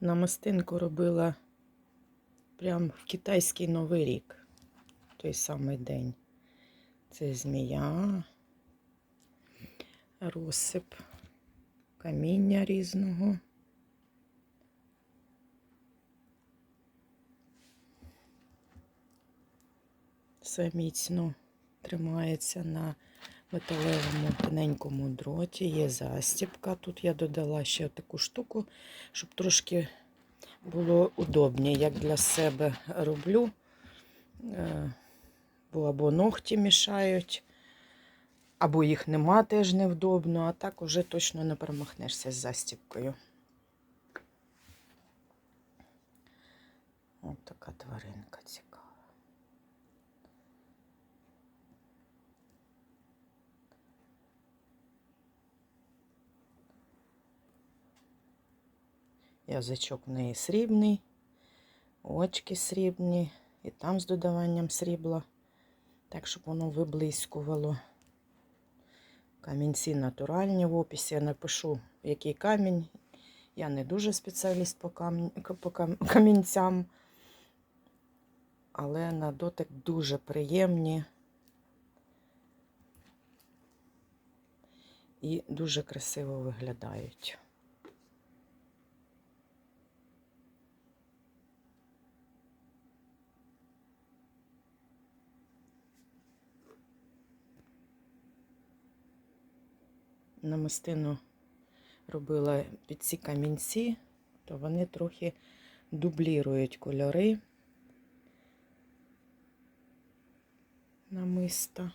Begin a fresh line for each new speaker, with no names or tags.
намистинку робила прям в китайський Новий рік. Той самий день. Це змія, розсип, каміння різного. Все міцно тримається на металевому тоненькому дроті. Є застібка. Тут я додала ще таку штуку, щоб трошки було удобніше, як для себе роблю. Е, Бо або ногті мішають, або їх нема теж невдобно, а так уже точно не промахнешся з застібкою. Ось така тваринка цікава. Язичок в неї срібний, очки срібні, і там з додаванням срібла, так, щоб воно виблискувало. Камінці натуральні в описі. Я напишу, який камінь. Я не дуже спеціаліст по, камінь, по кам- камінцям, але на дотик дуже приємні і дуже красиво виглядають. Намистину робила під ці камінці, то вони трохи дублірують кольори намиста.